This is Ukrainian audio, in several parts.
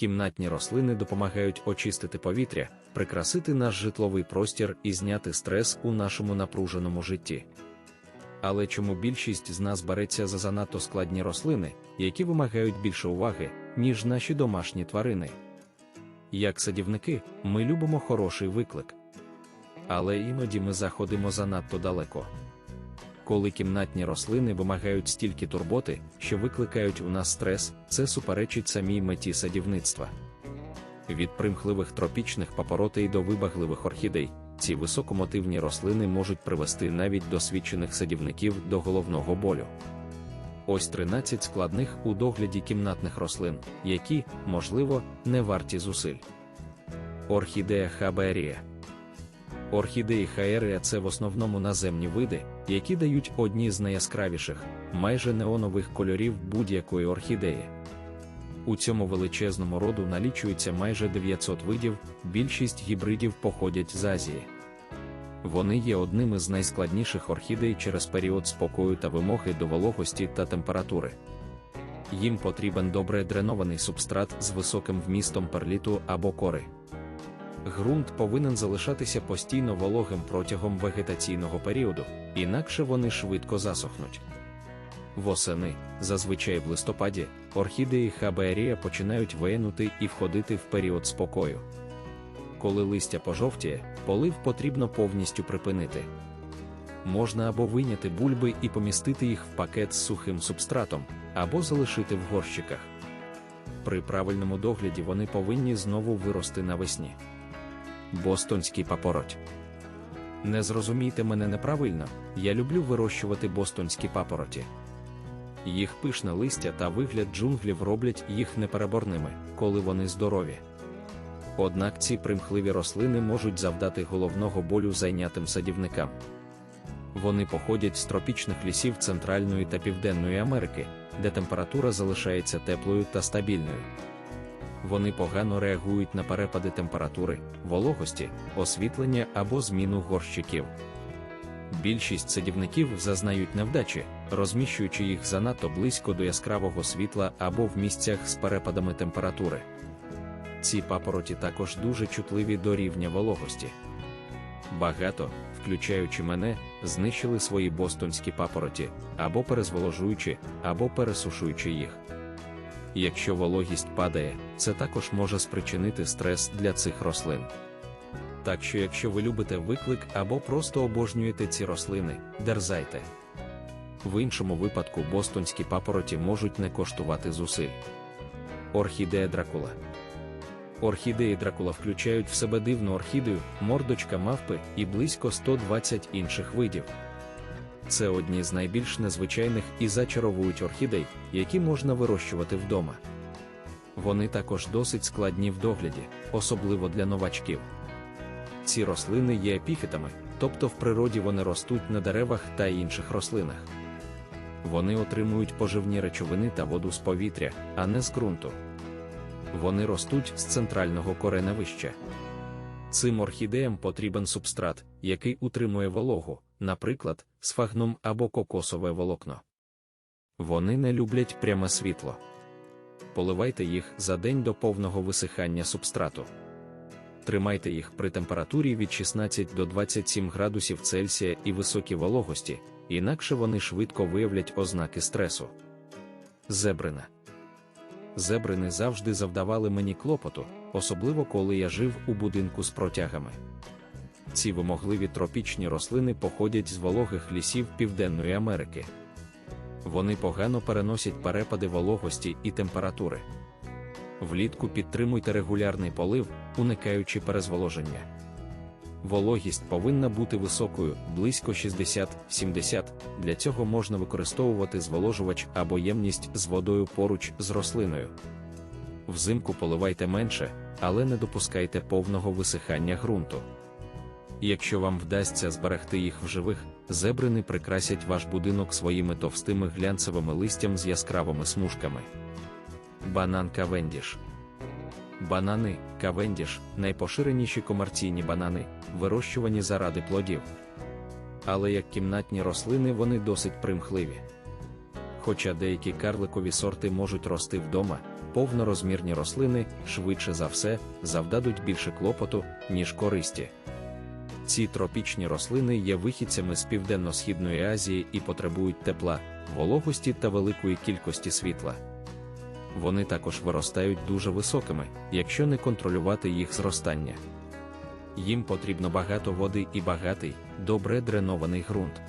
Кімнатні рослини допомагають очистити повітря, прикрасити наш житловий простір і зняти стрес у нашому напруженому житті. Але чому більшість з нас береться за занадто складні рослини, які вимагають більше уваги, ніж наші домашні тварини? Як садівники, ми любимо хороший виклик. Але іноді ми заходимо занадто далеко. Коли кімнатні рослини вимагають стільки турботи, що викликають у нас стрес, це суперечить самій меті садівництва. Від примхливих тропічних папоротей до вибагливих орхідей, ці високомотивні рослини можуть привести навіть досвідчених садівників до головного болю. Ось 13 складних у догляді кімнатних рослин, які, можливо, не варті зусиль. Орхідея хаберія. Орхідеї хаерія це в основному наземні види, які дають одні з найяскравіших, майже неонових кольорів будь-якої орхідеї. У цьому величезному роду налічується майже 900 видів, більшість гібридів походять з Азії. Вони є одними з найскладніших орхідей через період спокою та вимоги до вологості та температури. Їм потрібен добре дренований субстрат з високим вмістом перліту або кори. Ґрунт повинен залишатися постійно вологим протягом вегетаційного періоду, інакше вони швидко засохнуть. Восени, зазвичай в листопаді, орхідеї хабеарія починають виянути і входити в період спокою. Коли листя пожовтіє, полив потрібно повністю припинити. Можна або вийняти бульби і помістити їх в пакет з сухим субстратом, або залишити в горщиках. При правильному догляді вони повинні знову вирости навесні. Бостонський папороть. Не зрозумійте мене неправильно, я люблю вирощувати бостонські папороті. Їх пишне листя та вигляд джунглів роблять їх непереборними, коли вони здорові. Однак ці примхливі рослини можуть завдати головного болю зайнятим садівникам. Вони походять з тропічних лісів Центральної та Південної Америки, де температура залишається теплою та стабільною. Вони погано реагують на перепади температури, вологості, освітлення або зміну горщиків. Більшість садівників зазнають невдачі, розміщуючи їх занадто близько до яскравого світла або в місцях з перепадами температури. Ці папороті також дуже чутливі до рівня вологості. Багато, включаючи мене, знищили свої бостонські папороті, або перезволожуючи, або пересушуючи їх. Якщо вологість падає, це також може спричинити стрес для цих рослин. Так що, якщо ви любите виклик або просто обожнюєте ці рослини, дерзайте. В іншому випадку бостонські папороті можуть не коштувати зусиль. Орхідея дракула. Орхідеї дракула включають в себе дивну орхідею, мордочка мавпи і близько 120 інших видів. Це одні з найбільш незвичайних і зачаровують орхідей, які можна вирощувати вдома. Вони також досить складні в догляді, особливо для новачків. Ці рослини є епіфітами, тобто в природі вони ростуть на деревах та інших рослинах. Вони отримують поживні речовини та воду з повітря, а не з ґрунту. Вони ростуть з центрального кореневища. Цим орхідеям потрібен субстрат, який утримує вологу, наприклад, сфагнум або кокосове волокно. Вони не люблять пряме світло. Поливайте їх за день до повного висихання субстрату. Тримайте їх при температурі від 16 до 27 градусів Цельсія і високій вологості, інакше вони швидко виявлять ознаки стресу. Зебрина. Зебрини завжди завдавали мені клопоту, особливо коли я жив у будинку з протягами. Ці вимогливі тропічні рослини походять з вологих лісів Південної Америки. Вони погано переносять перепади вологості і температури. Влітку підтримуйте регулярний полив, уникаючи перезволоження. Вологість повинна бути високою, близько 60-70. Для цього можна використовувати зволожувач або ємність з водою поруч з рослиною. Взимку поливайте менше, але не допускайте повного висихання ґрунту. Якщо вам вдасться зберегти їх в живих, зебрини прикрасять ваш будинок своїми товстими глянцевими листям з яскравими смужками. Банан Кавендіш Банани Кавендіш найпоширеніші комерційні банани, вирощувані заради плодів. Але як кімнатні рослини вони досить примхливі. Хоча деякі карликові сорти можуть рости вдома, повнорозмірні рослини, швидше за все, завдадуть більше клопоту, ніж користі. Ці тропічні рослини є вихідцями з Південно-Східної Азії і потребують тепла, вологості та великої кількості світла. Вони також виростають дуже високими, якщо не контролювати їх зростання. Їм потрібно багато води і багатий, добре дренований ґрунт.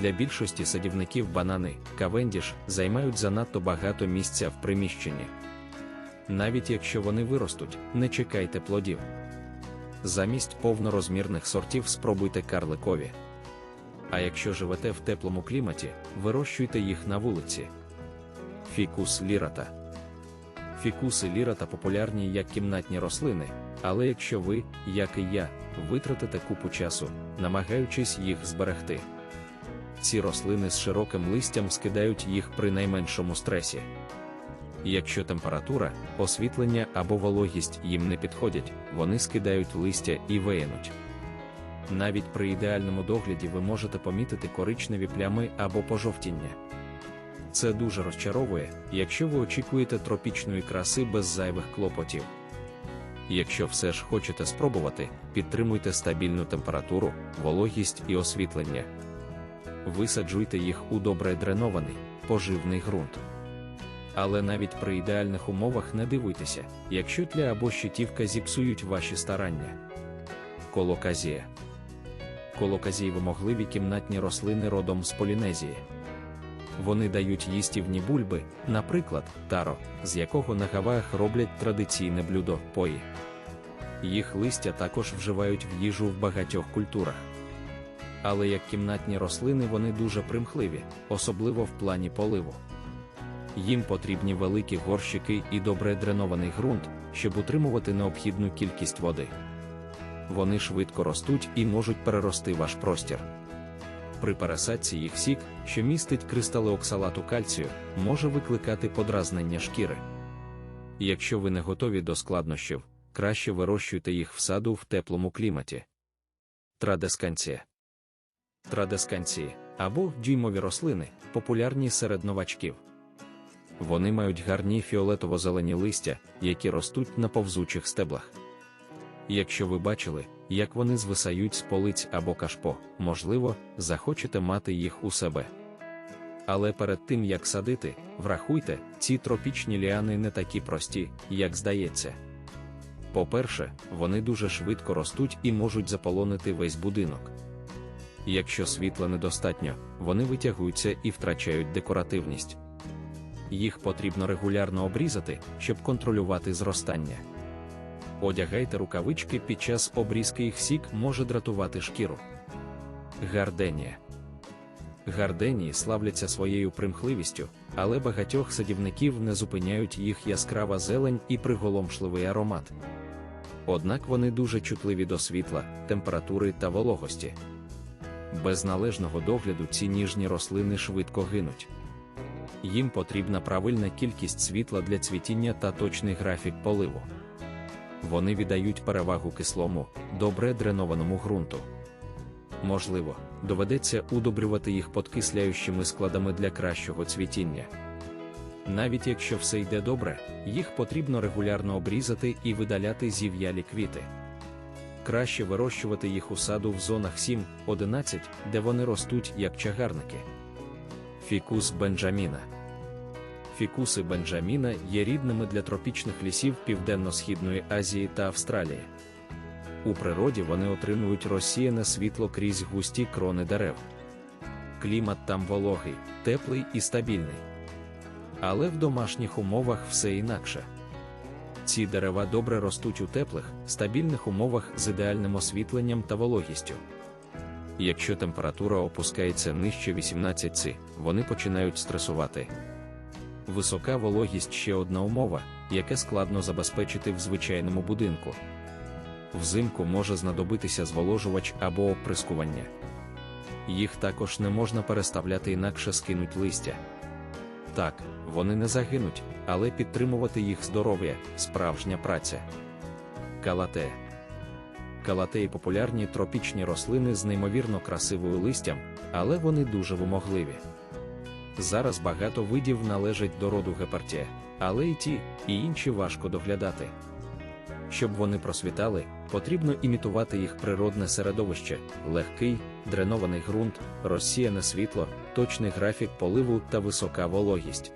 Для більшості садівників банани, кавендіш займають занадто багато місця в приміщенні. Навіть якщо вони виростуть, не чекайте плодів. Замість повнорозмірних сортів спробуйте карликові. А якщо живете в теплому кліматі, вирощуйте їх на вулиці. Фікус лірата. Фікуси лірата популярні як кімнатні рослини, але якщо ви, як і я, витратите купу часу, намагаючись їх зберегти. Ці рослини з широким листям скидають їх при найменшому стресі. Якщо температура, освітлення або вологість їм не підходять, вони скидають листя і виянуть. Навіть при ідеальному догляді ви можете помітити коричневі плями або пожовтіння. Це дуже розчаровує, якщо ви очікуєте тропічної краси без зайвих клопотів. Якщо все ж хочете спробувати, підтримуйте стабільну температуру, вологість і освітлення. Висаджуйте їх у добре дренований, поживний ґрунт. Але навіть при ідеальних умовах не дивуйтеся, якщо тля або щитівка зіпсують ваші старання. Колоказія. Колоказії вимогливі кімнатні рослини родом з Полінезії. Вони дають їстівні бульби, наприклад, таро, з якого на Гаваях роблять традиційне блюдо пої. Їх листя також вживають в їжу в багатьох культурах. Але як кімнатні рослини вони дуже примхливі, особливо в плані поливу. Їм потрібні великі горщики і добре дренований ґрунт, щоб утримувати необхідну кількість води. Вони швидко ростуть і можуть перерости ваш простір. При пересадці їх сік, що містить кристали оксалату кальцію, може викликати подразнення шкіри. Якщо ви не готові до складнощів, краще вирощуйте їх в саду в теплому кліматі. Традесканція Традесканції або дюймові рослини популярні серед новачків. Вони мають гарні фіолетово-зелені листя, які ростуть на повзучих стеблах. Якщо ви бачили, як вони звисають з полиць або кашпо, можливо, захочете мати їх у себе. Але перед тим як садити, врахуйте, ці тропічні ліани не такі прості, як здається. По-перше, вони дуже швидко ростуть і можуть заполонити весь будинок. Якщо світла недостатньо, вони витягуються і втрачають декоративність. Їх потрібно регулярно обрізати, щоб контролювати зростання. Одягайте рукавички під час обрізки їх сік може дратувати шкіру. Гарденія. Гарденії славляться своєю примхливістю, але багатьох садівників не зупиняють їх яскрава зелень і приголомшливий аромат. Однак вони дуже чутливі до світла, температури та вологості. Без належного догляду ці ніжні рослини швидко гинуть. Їм потрібна правильна кількість світла для цвітіння та точний графік поливу. Вони віддають перевагу кислому, добре дренованому ґрунту. Можливо, доведеться удобрювати їх подкисляючими складами для кращого цвітіння. Навіть якщо все йде добре, їх потрібно регулярно обрізати і видаляти зів'ялі квіти. Краще вирощувати їх у саду в зонах 7-11, де вони ростуть як чагарники. Фікус Бенджаміна Фікуси Бенджаміна є рідними для тропічних лісів Південно-Східної Азії та Австралії. У природі вони отримують розсіяне світло крізь густі крони дерев. Клімат там вологий, теплий і стабільний. Але в домашніх умовах все інакше. Ці дерева добре ростуть у теплих, стабільних умовах з ідеальним освітленням та вологістю. Якщо температура опускається нижче 18 С, вони починають стресувати. Висока вологість ще одна умова, яке складно забезпечити в звичайному будинку. Взимку може знадобитися зволожувач або оприскування. Їх також не можна переставляти інакше скинуть листя. Так, вони не загинуть, але підтримувати їх здоров'я справжня праця. Калате. Калатеї популярні тропічні рослини з неймовірно красивою листям, але вони дуже вимогливі. Зараз багато видів належать до роду гепартія, Але і ті, і інші важко доглядати. Щоб вони просвітали, потрібно імітувати їх природне середовище, легкий, дренований ґрунт, розсіяне світло, точний графік поливу та висока вологість.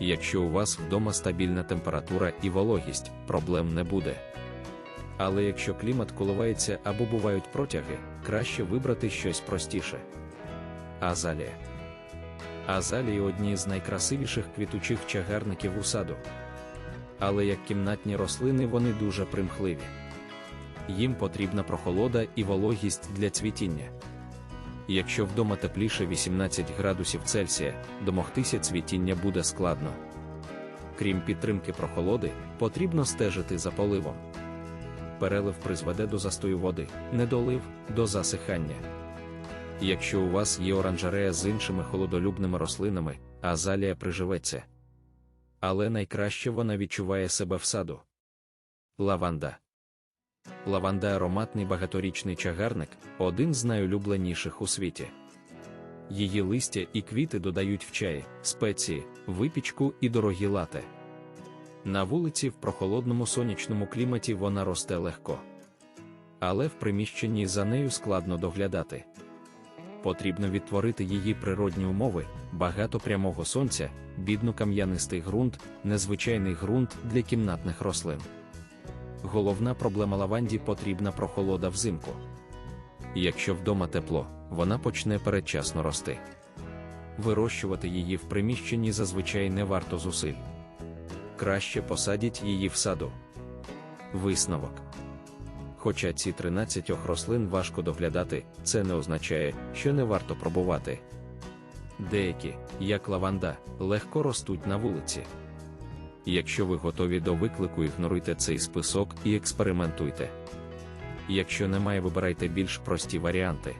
Якщо у вас вдома стабільна температура і вологість, проблем не буде. Але якщо клімат коливається або бувають протяги, краще вибрати щось простіше. Азалія. Азалії одні з найкрасивіших квітучих чагарників у саду. Але як кімнатні рослини вони дуже примхливі. Їм потрібна прохолода і вологість для цвітіння. Якщо вдома тепліше 18 градусів Цельсія, домогтися цвітіння буде складно. Крім підтримки прохолоди, потрібно стежити за поливом. Перелив призведе до застою води, недолив до засихання. Якщо у вас є оранжерея з іншими холодолюбними рослинами, азалія приживеться. Але найкраще вона відчуває себе в саду. Лаванда. Лаванда ароматний багаторічний чагарник один з найулюбленіших у світі. Її листя і квіти додають в чаї, спеції, випічку і дорогі лате. На вулиці в прохолодному сонячному кліматі вона росте легко. Але в приміщенні за нею складно доглядати. Потрібно відтворити її природні умови, багато прямого сонця, бідно кам'янистий ґрунт, незвичайний ґрунт для кімнатних рослин. Головна проблема лаванді потрібна прохолода взимку. Якщо вдома тепло, вона почне передчасно рости. Вирощувати її в приміщенні зазвичай не варто зусиль. Краще посадіть її в саду. Висновок. Хоча ці 13 рослин важко доглядати, це не означає, що не варто пробувати. Деякі, як лаванда, легко ростуть на вулиці. Якщо ви готові до виклику, ігноруйте цей список і експериментуйте. Якщо немає, вибирайте більш прості варіанти.